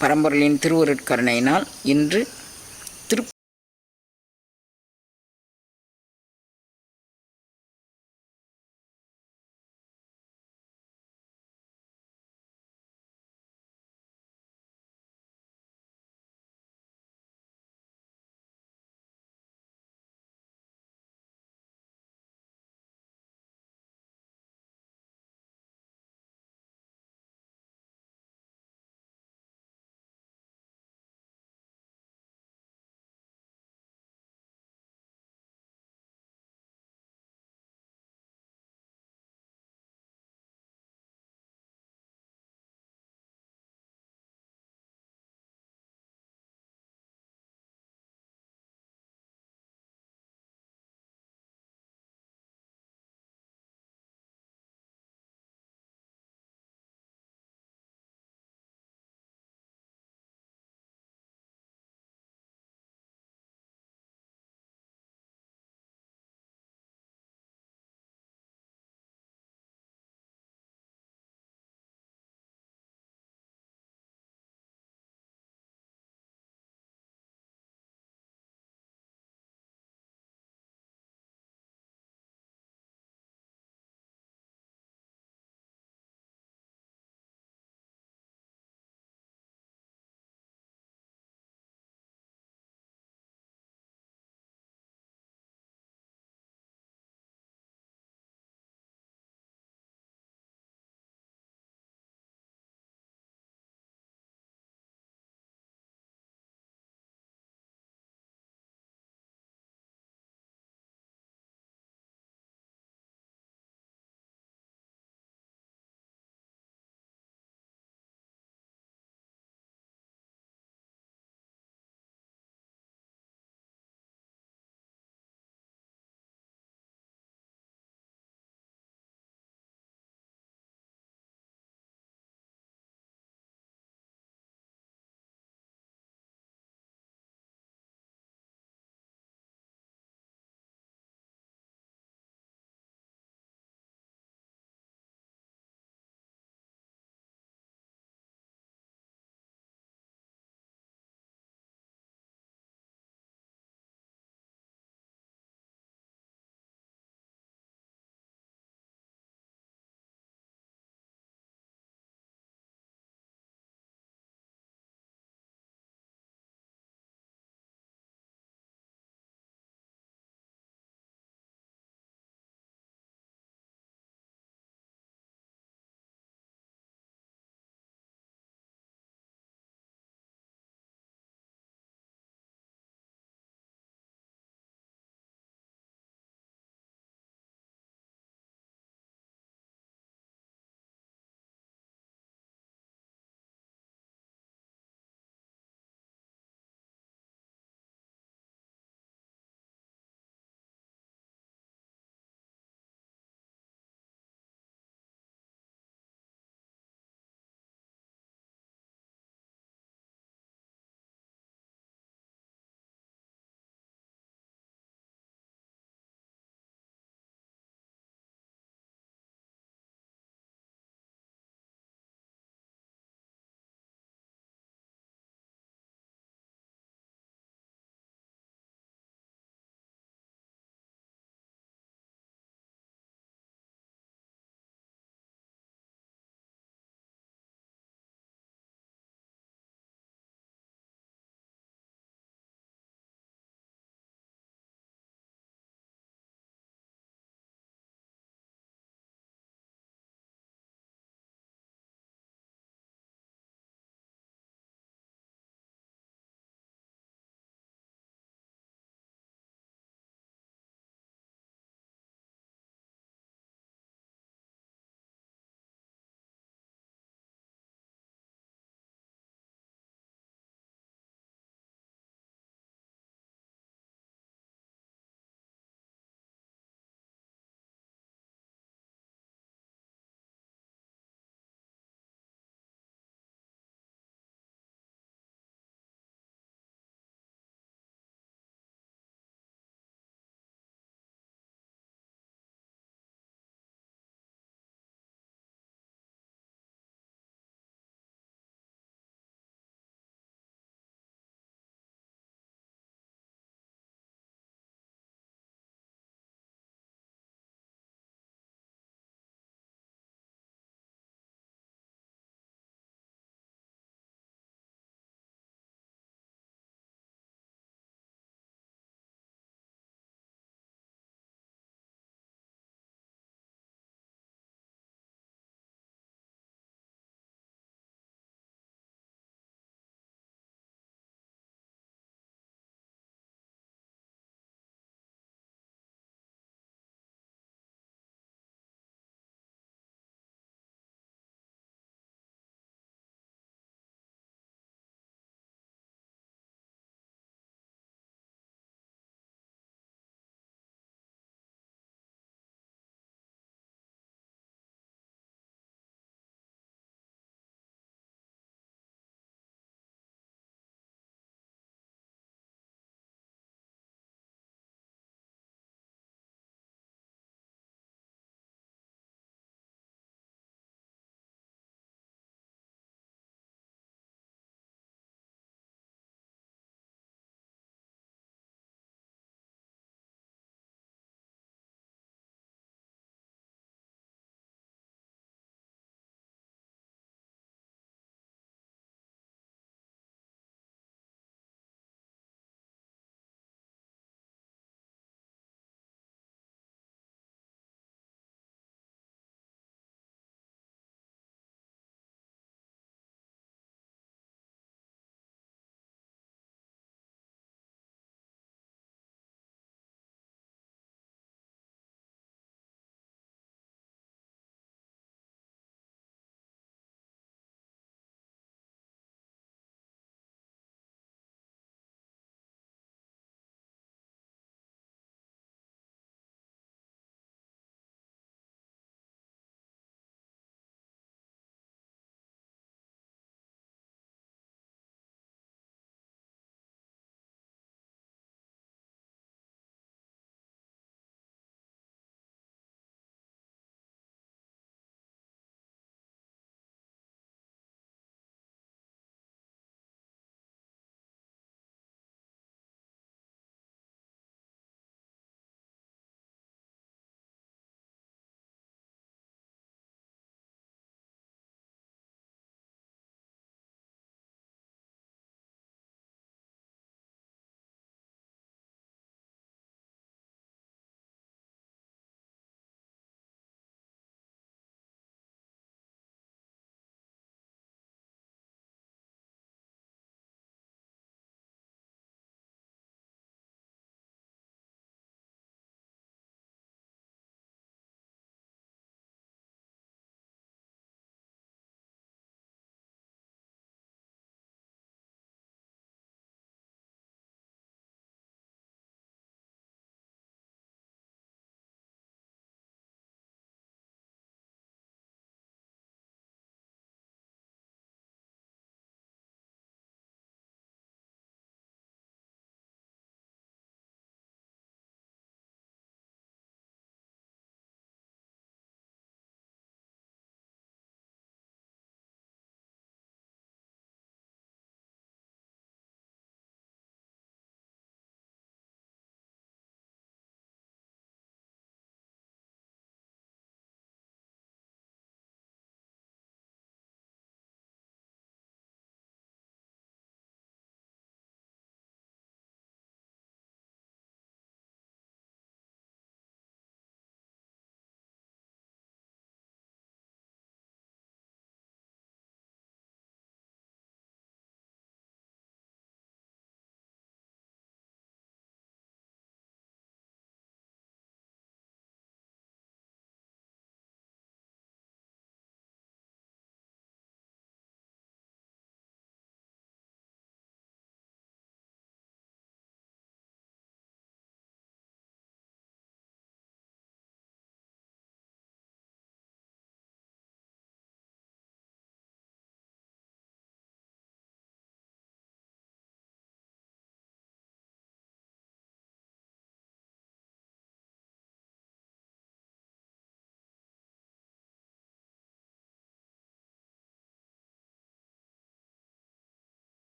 பரம்பொருளின் திருவருட்கருணையினால் இன்று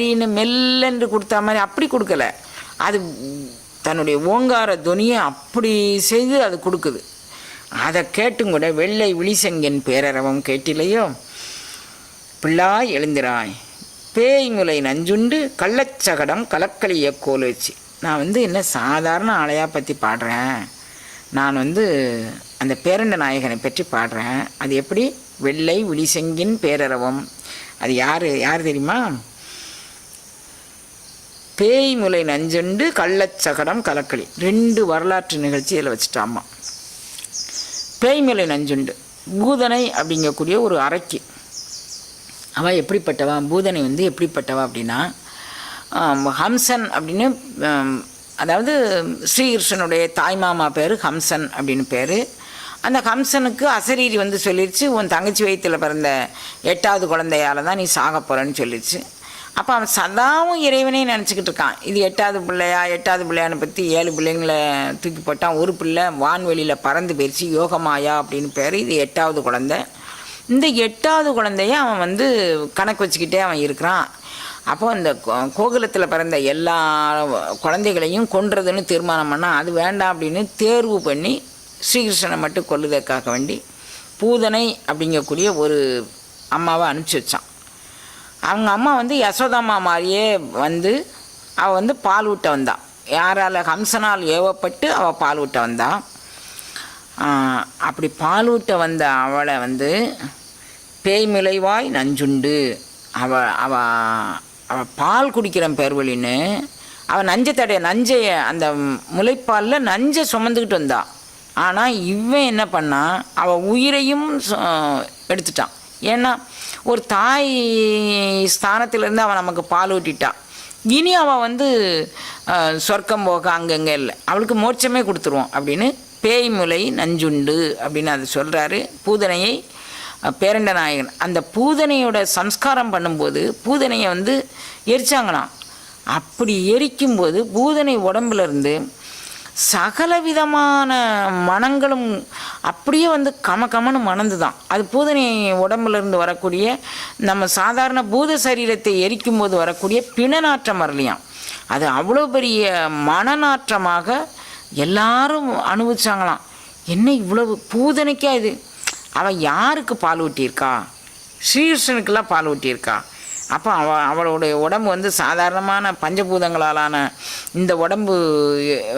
அப்படின்னு மெல்லென்று கொடுத்த மாதிரி அப்படி கொடுக்கல. அது தன்னுடைய ஓங்கார துணியை அப்படி செய்து அது கொடுக்குது. அதை கேட்டும் கூட வெள்ளை விழிசெங்கன் பேரரவம் கேட்டிலையோ பிள்ளாய் எழுந்திராய். பேய் முலை நஞ்சுண்டு கள்ளச்சகடம் கலக்கலிய கோல் வச்சு நான் வந்து என்ன சாதாரண ஆளையா பற்றி பாடுறேன்? நான் வந்து அந்த பேரண்ட நாயகனை பற்றி பாடுறேன். அது எப்படி? வெள்ளை விழிசெங்கின் பேரரவம். அது யார்? யார் தெரியுமா? பேய் முலை நஞ்சுண்டு கள்ளச்சகடம் கலக்களி ரெண்டு வரலாற்று நிகழ்ச்சியில் வச்சுட்டாம்மா. பேய்மலை நஞ்சுண்டு பூதனை அப்படிங்கக்கூடிய ஒரு அரைக்கு அவள் எப்படிப்பட்டவா? பூதனை வந்து எப்படிப்பட்டவா அப்படின்னா ஹம்சன் அப்படின்னு அதாவது ஸ்ரீகிருஷ்ணனுடைய தாய்மாமா பேர் ஹம்சன் அப்படின்னு பேர். அந்த ஹம்சனுக்கு அசரீரி வந்து சொல்லிடுச்சு உன் தங்கச்சி வயிற்றில் பிறந்த எட்டாவது குழந்தையால் தான் நீ சாக போகிறன்னு சொல்லிடுச்சு அப்போ அவன் சதாவும் இறைவனே நினச்சிக்கிட்டு இருக்கான். இது எட்டாவது பிள்ளையா எட்டாவது பிள்ளையான்னு பற்றி ஏழு பிள்ளைங்களை தூக்கி போட்டான். ஒரு பிள்ளை வான்வெளியில் பறந்து போயிடுச்சு யோகமாயா அப்படின்னு பேர். இது எட்டாவது குழந்தை. இந்த எட்டாவது குழந்தைய அவன் வந்து கணக்கு வச்சுக்கிட்டே அவன் இருக்கிறான். அப்போ அந்த கோகுலத்தில் பிறந்த எல்லா குழந்தைகளையும் கொன்றதுன்னு தீர்மானம் பண்ணால் அது வேண்டாம் அப்படின்னு தேர்வு பண்ணி ஸ்ரீகிருஷ்ணனை மட்டும் கொல்லுதற்காக வேண்டி பூதனை அப்படிங்கக்கூடிய ஒரு அம்மாவை அனுப்பிச்சி வச்சான். அவங்க அம்மா வந்து யசோதம்மா மாதிரியே வந்து அவள் வந்து பால் ஊட்ட வந்தாள் யாரால் ஹம்சனால் ஏவப்பட்டு அவள் பால் ஊட்ட வந்தாள் அப்படி பால் ஊட்ட வந்த அவளை வந்து பேய் மிளைவாய் நஞ்சுண்டு. அவ அவ அவள் பால் குடிக்கிறன் பேர்வழின்னு அவள் நஞ்சை தடைய நஞ்சைய அந்த முளைப்பாலில் நஞ்சை சுமந்துக்கிட்டு வந்தாள் ஆனால் இவன் என்ன பண்ணான் அவள் உயிரையும் சு- எடுத்துட்டான். ஏன்னா ஒரு தாய் ஸ்தானத்திலேருந்து அவன் நமக்கு பால் ஊட்டிட்டான் இனி அவள் வந்து சொர்க்கம் போக அங்கங்கே இல்லை. அவளுக்கு மோட்சமே கொடுத்துருவோம் அப்படின்னு பேய் முலை நஞ்சுண்டு அப்படின்னு அது சொல்கிறாரு பூதனையை பேரண்ட நாயகன். அந்த பூதனையோட சம்ஸ்காரம் பண்ணும்போது பூதனையை வந்து எரிச்சாங்களாம். அப்படி எரிக்கும்போது பூதனை உடம்புலேருந்து இருந்து சகலவிதமான மனங்களும் அப்படியே வந்து கம கமன்னு மணந்து தான் அது பூதனை உடம்புலேருந்து வரக்கூடிய நம்ம சாதாரண பூத சரீரத்தை எரிக்கும் போது வரக்கூடிய பிணநாற்றம் வரலையாம். அது அவ்வளோ பெரிய மனநாற்றமாக எல்லாரும் அனுபவிச்சாங்களாம். என்ன இவ்வளவு பூதனைக்கா இது? அவன் யாருக்கு பால் ஊட்டியிருக்கா? ஸ்ரீகிருஷ்ணனுக்கெல்லாம் பால் ஊட்டியிருக்கா? அப்போ அவ அவளுடைய உடம்பு வந்து சாதாரணமான பஞ்சபூதங்களாலான இந்த உடம்பு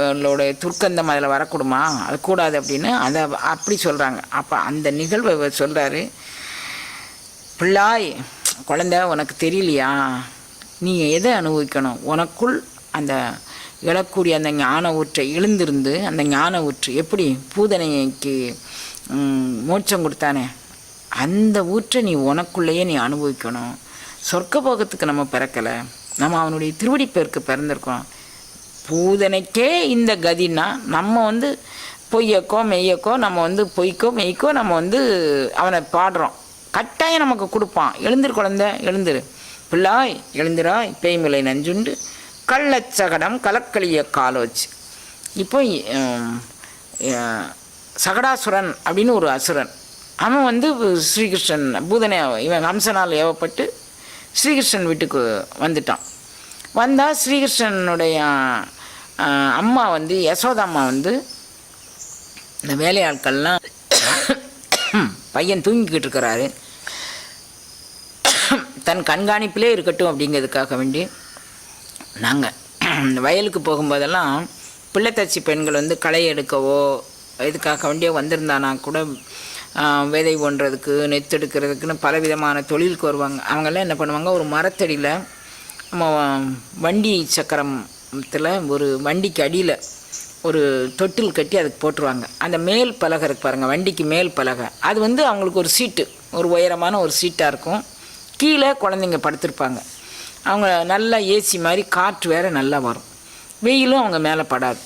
அவளோட துர்க்கந்தம் அதில் வரக்கூடுமா? அது கூடாது அப்படின்னு அதை அப்படி சொல்கிறாங்க அப்போ அந்த நிகழ்வை சொல்கிறாரு பிள்ளாய் குழந்த உனக்கு தெரியலையா? நீ எதை அனுபவிக்கணும்? உனக்குள் அந்த இழக்கூடிய அந்த ஞான ஊற்றை எழுந்திருந்து அந்த ஞான ஊற்று எப்படி பூதனைக்கு மோட்சம் கொடுத்தானே? அந்த ஊற்றை நீ உனக்குள்ளேயே நீ அனுபவிக்கணும். சொர்க்க போகத்துக்கு நம்ம பிறக்கலை. நம்ம அவனுடைய திருவடி பேருக்கு பிறந்திருக்கோம். பூதனைக்கே இந்த கதின்னா நம்ம வந்து பொய்யக்கோ மெய்யக்கோ நம்ம வந்து பொய்க்கோ மெய்க்கோ நம்ம வந்து அவனை பாடுறோம். கட்டாயம் நமக்கு கொடுப்பான். எழுந்திரு குழந்த எழுந்திரு. பிள்ளாய் எழுந்திராய் பேய்மிலை நஞ்சுண்டு. கள்ளச்சகடம் கலக்களிய காலோச்சு. இப்போ சகடாசுரன் அப்படின்னு ஒரு அசுரன். அவன் வந்து ஸ்ரீகிருஷ்ணன் பூதனை இவன் ஹம்சனால் ஏவப்பட்டு ஸ்ரீகிருஷ்ணன் வீட்டுக்கு வந்துட்டான். வந்தால் ஸ்ரீகிருஷ்ணனுடைய அம்மா வந்து யசோதம்மா வந்து இந்த வேலையாட்கள்லாம் பையன் தூங்கிக்கிட்டு இருக்கிறாரு. தன் கண்காணிப்பிலே இருக்கட்டும் அப்படிங்கிறதுக்காக வேண்டி நாங்கள் இந்த வயலுக்கு போகும்போதெல்லாம் பிள்ளைத்தச்சி பெண்கள் வந்து களை எடுக்கவோ இதுக்காக வேண்டியோ வந்திருந்தானா கூட விதை ஒன்றதுக்கு நெத்தெடுக்கிறதுக்குன்னு பலவிதமான தொழிலுக்கு வருவாங்க. அவங்கெல்லாம் என்ன பண்ணுவாங்க ஒரு மரத்தடியில் நம்ம வண்டி சக்கரத்தில் ஒரு வண்டிக்கு அடியில் ஒரு தொட்டில் கட்டி அதுக்கு போட்டுருவாங்க. அந்த மேல் பலகை இருக்கு பாருங்கள் வண்டிக்கு மேல் பலகை. அது வந்து அவங்களுக்கு ஒரு சீட்டு ஒரு உயரமான ஒரு சீட்டாக இருக்கும். கீழே குழந்தைங்க படுத்திருப்பாங்க. அவங்க நல்லா ஏசி மாதிரி காற்று வேறு நல்லா வரும். வெயிலும் அவங்க மேலே படாது.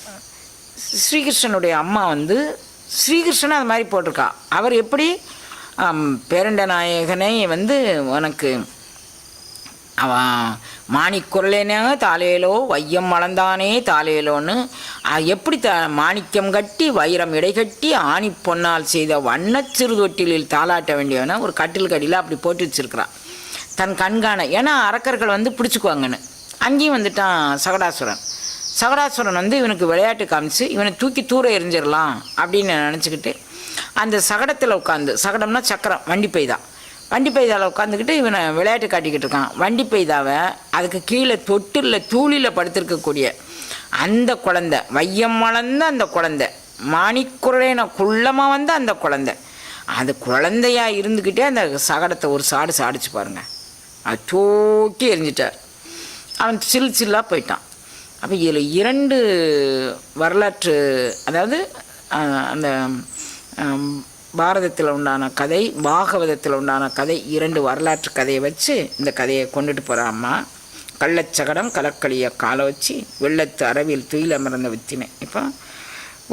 ஸ்ரீகிருஷ்ணனுடைய அம்மா வந்து ஸ்ரீகிருஷ்ணன் அது மாதிரி போட்டிருக்கா. அவர் எப்படி பேரண்ட நாயகனை வந்து உனக்கு அவன் மாணிக்குரலேனாக தாலேலோ வையம் மலர்ந்தானே தாலேலோன்னு எப்படி த மாணிக்கம் கட்டி வைரம் இடைகட்டி ஆணி பொன்னால் செய்த வண்ண சிறுதொட்டிலில் தாளாட்ட வேண்டியவன ஒரு கட்டில் கடியில் அப்படி போட்டு வச்சிருக்கிறான் தன் கண்காண ஏன்னா அரக்கர்கள் வந்து பிடிச்சிக்குவாங்கன்னு. அங்கேயும் வந்துட்டான் சகடாசுரன். சகடாசுரன் வந்து இவனுக்கு விளையாட்டு காமிச்சு இவனை தூக்கி தூர எரிஞ்சிடலாம் அப்படின்னு நினச்சிக்கிட்டு அந்த சகடத்தில் உட்காந்து சகடம்னா சக்கரம் வண்டி பைதா வண்டி பெய்தாவில் உட்காந்துக்கிட்டு இவனை விளையாட்டு காட்டிக்கிட்டு இருக்கான். வண்டி பைதாவை அதுக்கு கீழே தொட்டில் தூளியில் படுத்திருக்கக்கூடிய அந்த குழந்தை வையம் வளர்ந்த அந்த குழந்தை மாணிக்குறையின குள்ளமாக வந்த அந்த குழந்தை அது குழந்தையா இருந்துக்கிட்டே அந்த சகடத்தை ஒரு சாடு சாடிச்சு பாருங்கள் அது தூக்கி எரிஞ்சிட்டார் அவன் சில் சில்லாக போயிட்டான். அப்போ இதில் இரண்டு வரலாற்று அதாவது அந்த பாரதத்தில் உண்டான கதை பாகவதத்தில் உண்டான கதை இரண்டு வரலாற்று கதையை வச்சு இந்த கதையை கொண்டுட்டு போகிறாம்மா கள்ளச்சகடம் கலக்களிய காலை வச்சு வெள்ளத்து அரவில் துயில் அமர்ந்த வித்தினை இப்போ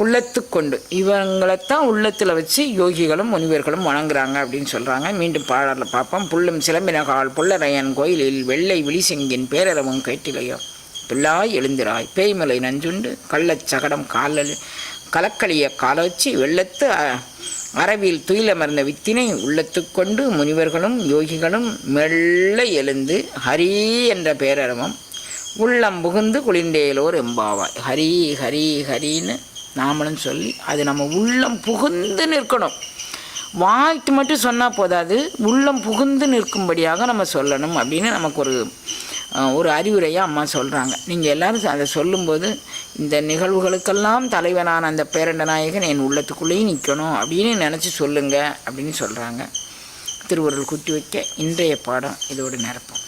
உள்ளத்துக்கொண்டு இவங்களைத்தான் உள்ளத்தில் வச்சு யோகிகளும் முனிவர்களும் வணங்குறாங்க அப்படின்னு சொல்கிறாங்க மீண்டும் பாடலில் பார்ப்போம். புல்லும் சிலம்பினகால் புல்லரையன் கோயிலில் வெள்ளை விழிசெங்கின் பேரரவும் கேட்டிலையோ. பிள்ளாய் எழுந்திராய். பேய்மலை நஞ்சுண்டு கள்ளச் சகடம் காலில் கலக்களிய கால வச்சு வெள்ளத்து அ- துயிலமர்ந்த வித்தினை உள்ளத்துக்கொண்டு முனிவர்களும் யோகிகளும் மெல்ல எழுந்து ஹரி என்ற பேரரவம் உள்ளம் புகுந்து குளிர்ந்தேலோர் எம்பாவாய். ஹரி ஹரி ஹரின்னு நாமளும் சொல்லி அது நம்ம உள்ளம் புகுந்து நிற்கணும். வாய்க்கு மட்டும் சொன்னால் போதாது உள்ளம் புகுந்து நிற்கும்படியாக நம்ம சொல்லணும் அப்படின்னு நமக்கு ஒரு ஒரு அறிவுரையாக அம்மா சொல்கிறாங்க நீங்கள் எல்லாரும் அதை சொல்லும்போது இந்த நிகழ்வுகளுக்கெல்லாம் தலைவனான அந்த பேரண்ட நாயகன் என் உள்ளத்துக்குள்ளேயும் நிற்கணும் அப்படின்னு நினச்சி சொல்லுங்கள் அப்படின்னு சொல்கிறாங்க திருவருள் குத்தி வைக்க இன்றைய பாடம் இதோடு நிரப்போம்.